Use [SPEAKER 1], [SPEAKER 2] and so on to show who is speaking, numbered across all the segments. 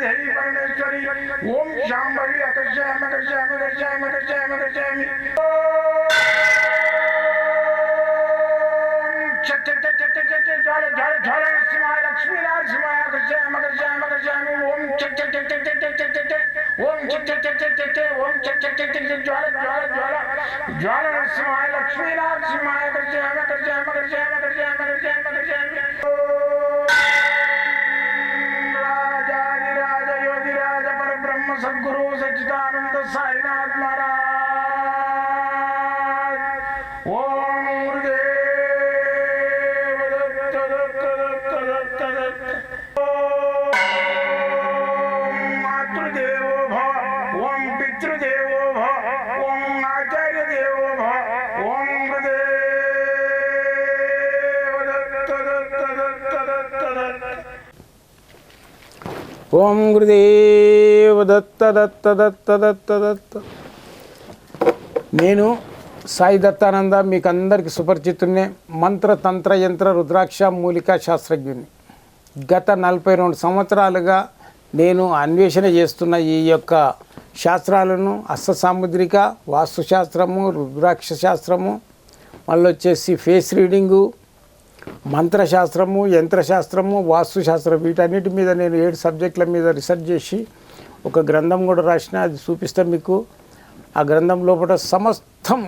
[SPEAKER 1] देवी परमेश्वरी ओम शाम्भवी अकर्षयाम अकर्षयाम अकर्षयाम अकर्षयाम अकर्षयामि लक्ष्मी नारसिंह आकर्षयाम आकर्षयाम आकर्षयामि ओम ओम ओम ज्वाल ज्वाल ज्वाल ज्वाल नरसिंहाय लक्ष्मी नारसिंहाय आकर्षयाम आकर्षयाम आकर्षयामि ఓం గురుదేవ దత్త దత్త దత్త దత్త దత్త.
[SPEAKER 2] నేను సాయి దత్తానంద మీకు అందరికి సుపరిచితున్నే మంత్ర తంత్ర యంత్ర రుద్రాక్ష మూలికా శాస్త్రజ్ఞుని గత నలభై రెండు సంవత్సరాలుగా నేను అన్వేషణ చేస్తున్న ఈ యొక్క శాస్త్రాలను హస్త సాముద్రిక వాస్తుశాస్త్రము రుద్రాక్ష శాస్త్రము మళ్ళీ వచ్చేసి ఫేస్ రీడింగు మంత్రశాస్త్రము యంత్రశాస్త్రము వాస్తుశాస్త్రం వీటన్నిటి మీద నేను ఏడు సబ్జెక్టుల మీద రీసెర్చ్ చేసి ఒక గ్రంథం కూడా రాసిన అది చూపిస్తాను మీకు. ఆ గ్రంథం లోపల సమస్తం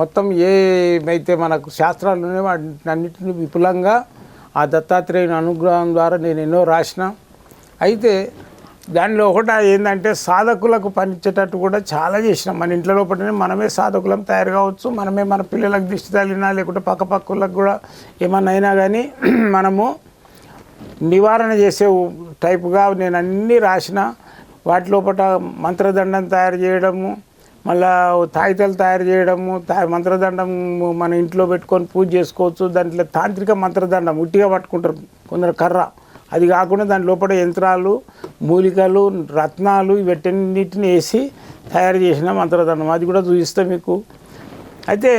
[SPEAKER 2] మొత్తం ఏమైతే మనకు శాస్త్రాలు ఉన్నాయో వాటినన్నిటిని విపులంగా ఆ దత్తాత్రేయుని అనుగ్రహం ద్వారా నేను ఎన్నో రాసిన. అయితే దానిలో ఒకట ఏంటంటే సాధకులకు పనిచేటట్టు కూడా చాలా చేసినాం. మన ఇంట్లో లోపలనే మనమే సాధకులం తయారు కావచ్చు మనమే మన పిల్లలకు దిష్టి తగిలినా లేకుంటే పక్క పక్కలకు కూడా ఏమన్నా అయినా కానీ మనము నివారణ చేసే టైప్గా నేను అన్నీ రాసిన. వాటి లోపల మంత్రదండం తయారు చేయడము మళ్ళా తాయితలు తయారు చేయడము తా మంత్రదండం మన ఇంట్లో పెట్టుకొని పూజ చేసుకోవచ్చు. దాంట్లో తాంత్రిక మంత్రదండం ఉట్టిగా పట్టుకుంటారు కొందరు కర్ర. అది కాకుండా దాని లోపల యంత్రాలు మూలికలు రత్నాలు వీటన్నిటిని వేసి తయారు చేసిన మంత్రదండం. అది కూడా చూపిస్తాం మీకు. అయితే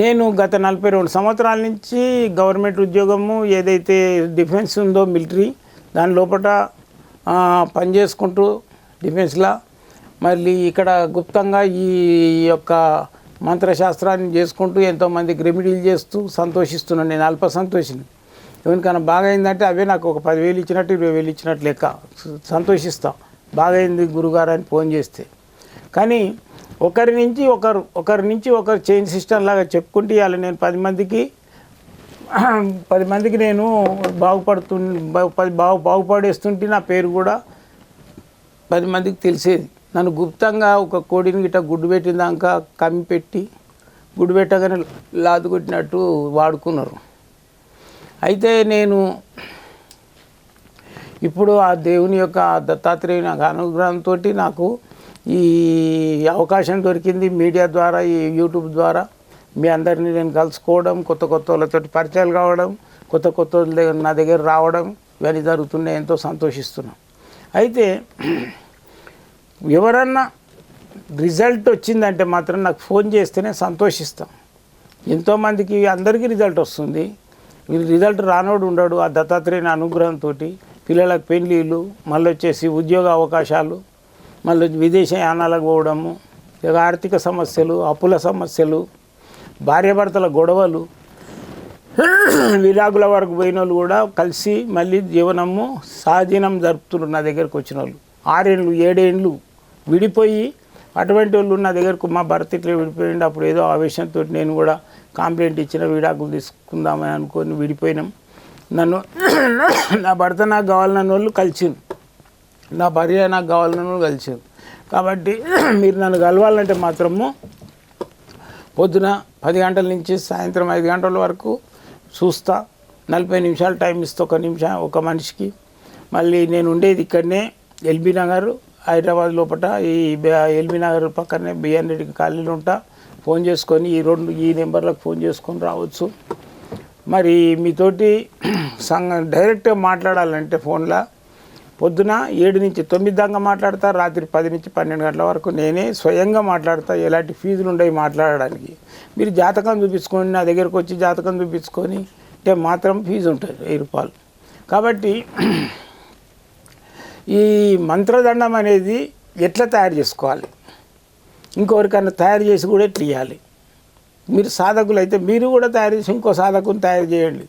[SPEAKER 2] నేను గత నలభై రెండు సంవత్సరాల నుంచి గవర్నమెంట్ ఉద్యోగము ఏదైతే డిఫెన్స్ ఉందో మిలిటరీ దాని లోపల పనిచేసుకుంటూ డిఫెన్స్లో. మళ్ళీ ఇక్కడ గుప్తంగా ఈ యొక్క మంత్రశాస్త్రాన్ని చేసుకుంటూ ఎంతోమందికి రెమెడీలు చేస్తూ సంతోషిస్తున్నాను. నేను అల్ప సంతోషిని. ఎవరికైనా బాగా అయిందంటే అవే నాకు ఒక పదివేలు ఇచ్చినట్టు ఇరవై వేలు ఇచ్చినట్టు లెక్క. సంతోషిస్తాం. బాగైంది గురుగారు అని ఫోన్ చేస్తే. కానీ ఒకరి నుంచి ఒకరు ఒకరి నుంచి ఒకరు చైన్ సిస్టమ్ లాగా చెప్పుకుంటే ఇవాళ నేను పది మందికి పది మందికి నేను బాగుపడుతు పది బాగు బాగుపడేస్తుంటే నా పేరు కూడా పది మందికి తెలిసేది. నన్ను గుప్తంగా ఒక కోడిని గిట్ట గుడ్డు పెట్టిందాక కమ్మి పెట్టి గుడ్డు పెట్టగానే లాదు కొట్టినట్టు వాడుకున్నారు. అయితే నేను ఇప్పుడు ఆ దేవుని యొక్క దత్తాత్రేయుని అనుగ్రహంతో నాకు ఈ అవకాశం దొరికింది మీడియా ద్వారా ఈ యూట్యూబ్ ద్వారా. మీ అందరినీ నేను కలుసుకోవడం కొత్త కొత్త వాళ్ళతో పరిచయాలు కావడం కొత్త కొత్త వాళ్ళ దగ్గర నా దగ్గర రావడం ఇవన్నీ జరుగుతున్నాయి ఎంతో సంతోషిస్తున్నాం. అయితే ఎవరన్నా రిజల్ట్ వచ్చిందంటే మాత్రం నాకు ఫోన్ చేస్తేనే సంతోషిస్తాం. ఎంతోమందికి అందరికీ రిజల్ట్ వస్తుంది. రిజల్ట్ రానోడు ఉండడు. ఆ దత్తాత్రేయుని అనుగ్రహంతో పిల్లలకు పెళ్ళిళ్ళు మళ్ళీ వచ్చేసి ఉద్యోగ అవకాశాలు మళ్ళీ విదేశయానాలకు పోవడము ఇక ఆర్థిక సమస్యలు అప్పుల సమస్యలు భార్యాభర్తల గొడవలు విరాగుల వరకు పోయిన వాళ్ళు కూడా కలిసి మళ్ళీ జీవనము సాధీనం జరుపుతున్నారు నా దగ్గరకు వచ్చిన వాళ్ళు ఆరేళ్ళు ఏడేళ్ళు విడిపోయి అటువంటి వాళ్ళు నా దగ్గరకు మా భర్త ఇట్లా విడిపోయింది అప్పుడు ఏదో ఆవేశంతో నేను కూడా కంప్లైంట్ ఇచ్చిన విడాకులు తీసుకుందామని అనుకొని విడిపోయినాం. నన్ను నా భర్త నాకు కావాలన్న వాళ్ళు కలిసిండు నా భార్య నాకు కావాలన్న వాళ్ళు కలిసిండు కాబట్టి మీరు నన్ను కలవాలంటే మాత్రము పొద్దున పది గంటల నుంచి సాయంత్రం ఐదు గంటల వరకు చూస్తా. నలభై నిమిషాలు టైం ఇస్తా. ఒక నిమిషం ఒక మనిషికి. మళ్ళీ నేను ఉండేది ఇక్కడనే ఎల్బీ నగర్ హైదరాబాద్ లోపల ఈ ఎల్బీ నగర్ పక్కనే బిఎన్ రెడ్డి కాలనీలో ఉంటా. ఫోన్ చేసుకొని ఈ రెండు ఈ నెంబర్లకు ఫోన్ చేసుకొని రావచ్చు. మరి మీతోటి సంగ డైరెక్ట్గా మాట్లాడాలంటే ఫోన్లో. పొద్దున ఏడు నుంచి తొమ్మిది దాకా మాట్లాడతా రాత్రి పది నుంచి పన్నెండు గంటల వరకు నేనే స్వయంగా మాట్లాడతా ఎలాంటి ఫీజులు ఉండవు మాట్లాడడానికి. మీరు జాతకం చూపించుకొని నా దగ్గరకు వచ్చి జాతకం చూపించుకొని అంటే మాత్రం ఫీజు ఉంటుంది వెయ్యి రూపాయలు. కాబట్టి ఈ మంత్రదండం అనేది ఎట్లా తయారు చేసుకోవాలి? ఇంకొకరికన్నా తయారు చేసి కూడా ఎట్లా ఇవ్వాలి మీరు సాధకులు అయితే మీరు కూడా తయారు చేసి ఇంకో సాధకుని తయారు చేయండి.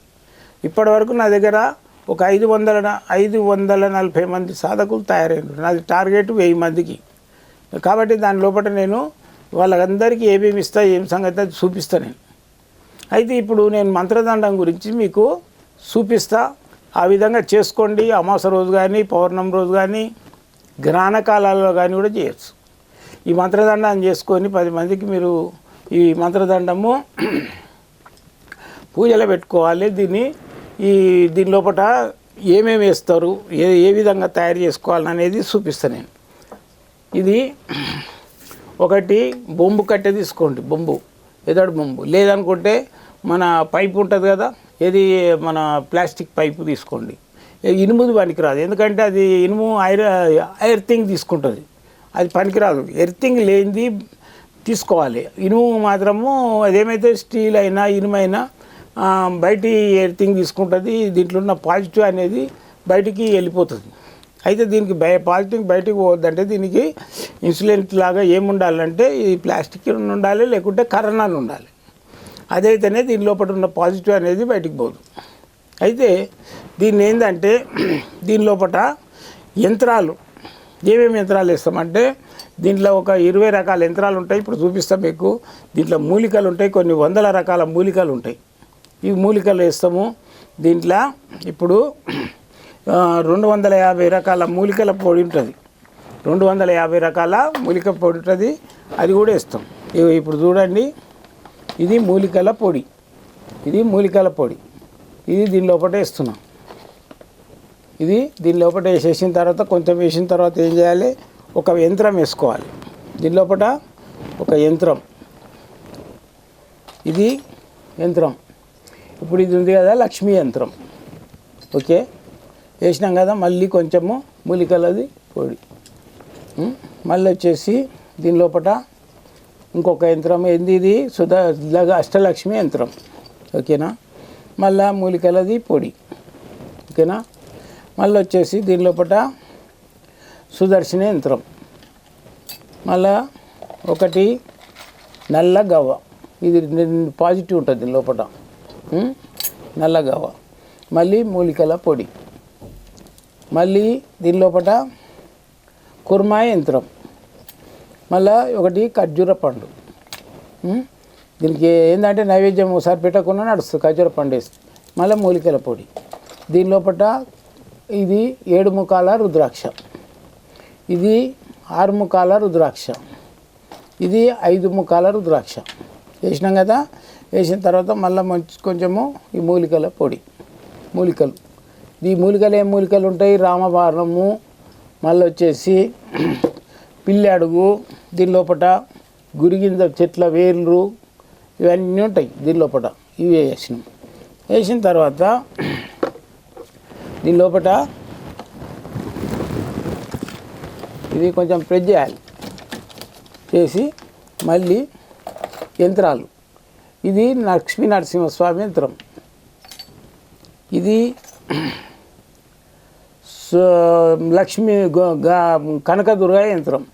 [SPEAKER 2] ఇప్పటి వరకు నా దగ్గర ఒక ఐదు వందల ఐదు వందల నలభై మంది సాధకులు తయారైనారు. నాది టార్గెట్ వెయ్యి మందికి. కాబట్టి దాని లోపల నేను వాళ్ళందరికీ ఏమేమి ఇస్తా ఏం సంగతి అది చూపిస్తా నేను. అయితే ఇప్పుడు నేను మంత్రదండం గురించి మీకు చూపిస్తా. ఆ విధంగా చేసుకోండి. అమాస రోజు కానీ పౌర్ణమి రోజు కానీ గ్రహణ కాలాల్లో కానీ కూడా చేయొచ్చు. ఈ మంత్రదండాన్ని చేసుకొని పది మందికి మీరు ఈ మంత్రదండము పూజలో పెట్టుకోవాలి. దీన్ని ఈ దీని లోపల ఏమేమి వేస్తారు? ఏ ఏ విధంగా తయారు చేసుకోవాలని అనేది చూపిస్తాను నేను. ఇది ఒకటి బొంబు కట్టె తీసుకోండి. బొంబు ఎదడు బొంబు. లేదనుకుంటే మన పైపు ఉంటుంది కదా ఏది మన ప్లాస్టిక్ పైపు తీసుకోండి. ఇనుముది పనికిరాదు ఎందుకంటే అది ఇనుము ఐర్ ఐర్థింగ్ తీసుకుంటుంది. అది పనికిరాదు. ఎర్థింగ్ లేనిది తీసుకోవాలి. ఇనుము మాత్రము అదేమైతే స్టీల్ అయినా ఇనుమైనా బయటి ఎర్తింగ్ తీసుకుంటుంది. దీంట్లో ఉన్న పాజిటివ్ అనేది బయటికి వెళ్ళిపోతుంది. అయితే దీనికి బయ పాజిటివ్ బయటికి పోవద్దంటే దీనికి ఇన్సులెంట్ లాగా ఏముండాలంటే ఈ ప్లాస్టిక్ ఉండాలి లేకుంటే కరణాలు ఉండాలి. అదైతేనే దీని లోపల ఉన్న పాజిటివ్ అనేది బయటికి పోదు. అయితే దీన్ని ఏంటంటే దీని లోపల యంత్రాలు ఏమేమి యంత్రాలు వేస్తామంటే దీంట్లో ఒక ఇరవై రకాల యంత్రాలు ఉంటాయి. ఇప్పుడు చూపిస్తాం మీకు. దీంట్లో మూలికలు ఉంటాయి. కొన్ని వందల రకాల మూలికలు ఉంటాయి. ఈ మూలికలు వేస్తాము. దీంట్లో ఇప్పుడు రెండు వందల యాభై రకాల మూలికల పొడి ఉంటుంది. రెండు వందల యాభై రకాల మూలిక పొడి ఉంటుంది. అది కూడా వేస్తాం. ఇప్పుడు చూడండి. ఇది మూలికల పొడి. ఇది మూలికల పొడి. ఇది దీని లోపల వేస్తున్నాం. ఇది దీని లోపల వేసేసిన తర్వాత కొంచెం వేసిన తర్వాత ఏం చేయాలి? ఒక యంత్రం వేసుకోవాలి. దీని లోపల ఒక యంత్రం. ఇది యంత్రం. ఇప్పుడు ఇది ఉంది కదా లక్ష్మీ యంత్రం. ఓకే? వేసినాం కదా మళ్ళీ కొంచెము మూలికలది పొడి. మళ్ళీ వచ్చేసి దీని లోపల ఇంకొక యంత్రం. ఏంది ఇది? సుధా అష్టలక్ష్మి యంత్రం. ఓకేనా? మళ్ళా మూలికలది పొడి. ఓకేనా? మళ్ళీ వచ్చేసి దీని లోపల సుదర్శన యంత్రం. మళ్ళా ఒకటి నల్ల గవ్వ. ఇది పాజిటివ్ ఉంటుంది దీని లోపల నల్ల గవ్వ. మళ్ళీ మూలికల పొడి. మళ్ళీ దీని లోపల కుర్మా యంత్రం. మళ్ళా ఒకటి ఖర్జూర పండు. దీనికి ఏంటంటే నైవేద్యం ఒకసారి పెట్టకుండా నడుస్తుంది ఖర్జూర పండు వేస్తే. మళ్ళీ మూలికల పొడి. దీని లోపల ఇది ఏడు ముఖాల రుద్రాక్ష. ఇది ఆరు ముఖాల రుద్రాక్ష. ఇది ఐదు ముఖాల రుద్రాక్ష. వేసినాం కదా? వేసిన తర్వాత మళ్ళీ మంచి కొంచెము ఈ మూలికల పొడి. మూలికలు. ఈ మూలికలు ఏం మూలికలు ఉంటాయి? రామబాణము మళ్ళీ వచ్చేసి పిల్లి అడుగు దీని లోపల గురిగింజ చెట్ల వేర్లు ఇవన్నీ ఉంటాయి దీని లోపల ఇవి వేసినాం. వేసిన తర్వాత దీని లోపల ఇది కొంచెం ప్రెస్ చేయాలి. చేసి మళ్ళీ యంత్రాలు. ఇది లక్ష్మీ నరసింహస్వామి యంత్రం. ఇది స- లక్ష్మీ కనకదుర్గ యంత్రం.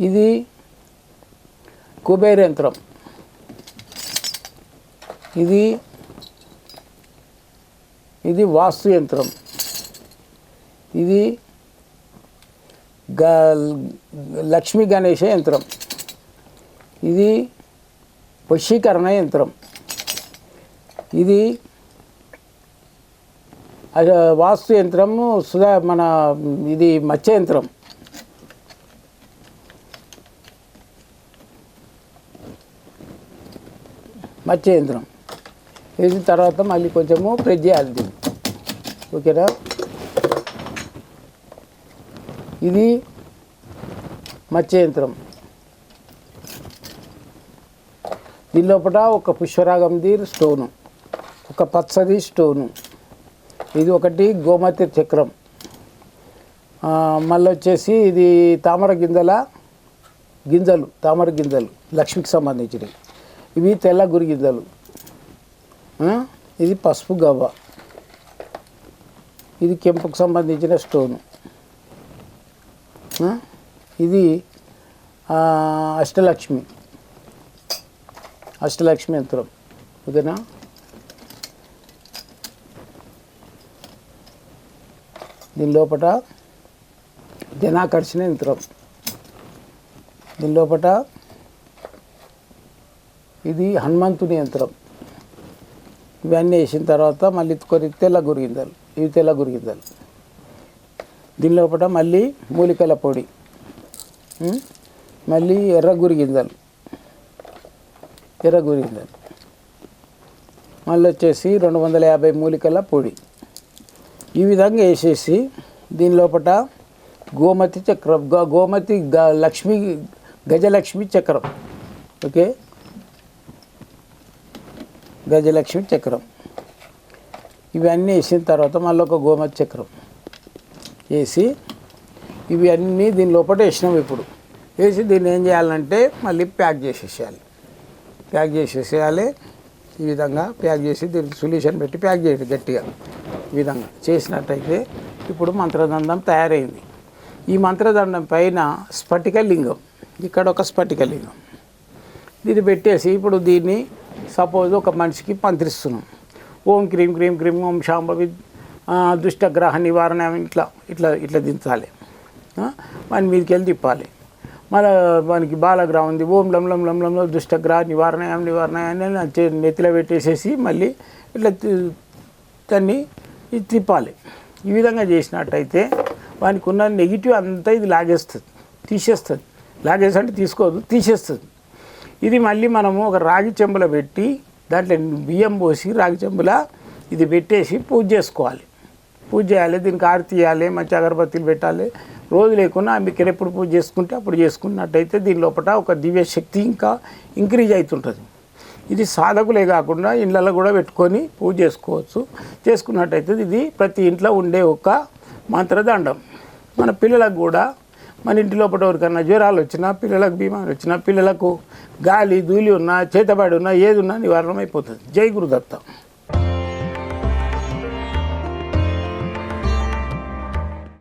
[SPEAKER 2] ఇది కుబేర యంత్రం. ఇది ఇది వాస్తు యంత్రం. ఇది గ లక్ష్మీ గణేష యంత్రం. ఇది వశీకరణ యంత్రం. ఇది అది వాస్తు యంత్రము సుధా మన ఇది మత్స్య యంత్రం. మత్స్య యంత్రం. వేసిన తర్వాత మళ్ళీ కొంచెము ప్రెస్ చేయాలి దీన్ని. ఓకేనా? ఇది మత్స్య యంత్రం దీని లోపల ఒక పుష్పరాగంది స్టోను. ఒక పచ్చది స్టోను. ఇది ఒకటి గోమతి చక్రం. మళ్ళీ వచ్చేసి ఇది తామర గింజల గింజలు తామర గింజలు లక్ష్మికి సంబంధించినవి. ఇవి తెల్ల గురి గింజలు. ఇది పసుపు గవ్వ. ఇది కెంపుకు సంబంధించిన స్టోను. ఇది అష్టలక్ష్మి. అష్టలక్ష్మి యంత్రం. ఓకేనా? దీని లోపల జనాకర్షణ యంత్రం. దీని లోపల ఇది హనుమంతుని యంత్రం. ఇవన్నీ వేసిన తర్వాత మళ్ళీ కొన్ని తెల్ల గురిగిందలు ఇవి తెల్ల గురిగిందలు దీని లోపల మళ్ళీ మూలికల పొడి. మళ్ళీ ఎర్ర గురిగిందలు ఎర్ర గురిగిందలు మళ్ళీ వచ్చేసి రెండు వందల యాభై మూలికల పొడి. ఈ విధంగా వేసేసి దీని లోపల గోమతి చక్రం గోమతి గ లక్ష్మి గజలక్ష్మి చక్రం. ఓకే? గజలక్ష్మి చక్రం. ఇవన్నీ వేసిన తర్వాత మళ్ళీ ఒక గోమతి చక్రం వేసి ఇవి అన్నీ దీని లోపల వేసినాం ఇప్పుడు. వేసి దీన్ని ఏం చేయాలంటే మళ్ళీ ప్యాక్ చేసేసేయాలి. ప్యాక్ చేసేసేయాలి. ఈ విధంగా ప్యాక్ చేసి దీనికి సొల్యూషన్ పెట్టి ప్యాక్ చేయండి గట్టిగా. ఈ విధంగా చేసినట్టయితే ఇప్పుడు మంత్రదండం తయారైంది. ఈ మంత్రదండం పైన స్ఫటిక లింగం ఇక్కడ ఒక స్ఫటిక లింగం దీన్ని పెట్టేసి ఇప్పుడు దీన్ని సపోజ్ ఒక మనిషికి పంత్రిస్తున్నాం ఓం క్రీం క్రీం క్రీం ఓం శాంభవి దుష్టగ్రహ నివారణ ఇట్లా ఇట్లా ఇట్లా దించాలి. ఆ, వాని మీదకి వెళ్ళి తిప్పాలి. మళ్ళీ మనకి బాలగ్రహం ఉంది ఓం లం లం లం లం దుష్టగ్రహ నివారణ నివారణ అని నెత్తిలో పెట్టేసేసి మళ్ళీ ఇట్లా తి- దాన్ని తిప్పాలి. ఈ విధంగా చేసినట్టయితే వానికి ఉన్న నెగిటివ్ అంతా ఇది లాగేస్తుంది తీసేస్తుంది. లాగేసి అంటే తీసుకోదు తీసేస్తుంది. ఇది మళ్ళీ మనము ఒక రాగి చెంబుల పెట్టి దాంట్లో బియ్యం పోసి రాగి చెంబుల ఇది పెట్టేసి పూజ చేసుకోవాలి. పూజ చేయాలి దీనికి ఆరతి ఇవ్వాలి మంచి అగరబత్తీలు పెట్టాలి. రోజు లేకుండా మీకు ఎప్పుడు పూజ చేసుకుంటే అప్పుడు చేసుకున్నట్టయితే దీని లోపల ఒక దివ్య శక్తి ఇంకా ఇంక్రీజ్ అవుతుంటుంది. ఇది సాధకులే కాకుండా ఇళ్ళల్లో కూడా పెట్టుకొని పూజ చేసుకోవచ్చు. చేసుకున్నట్టయితే ఇది ప్రతి ఇంట్లో ఉండే ఒక మంత్రదండం. మన పిల్లలకు కూడా మన ఇంటి లోపల ఎవరికన్నా జ్వరాలు వచ్చినా పిల్లలకు బీమాలు వచ్చినా పిల్లలకు గాలి ధూళి ఉన్నా చేతబడి ఉన్నా ఏది ఉన్నా నివారణ అయిపోతుంది జై గురుదత్తం.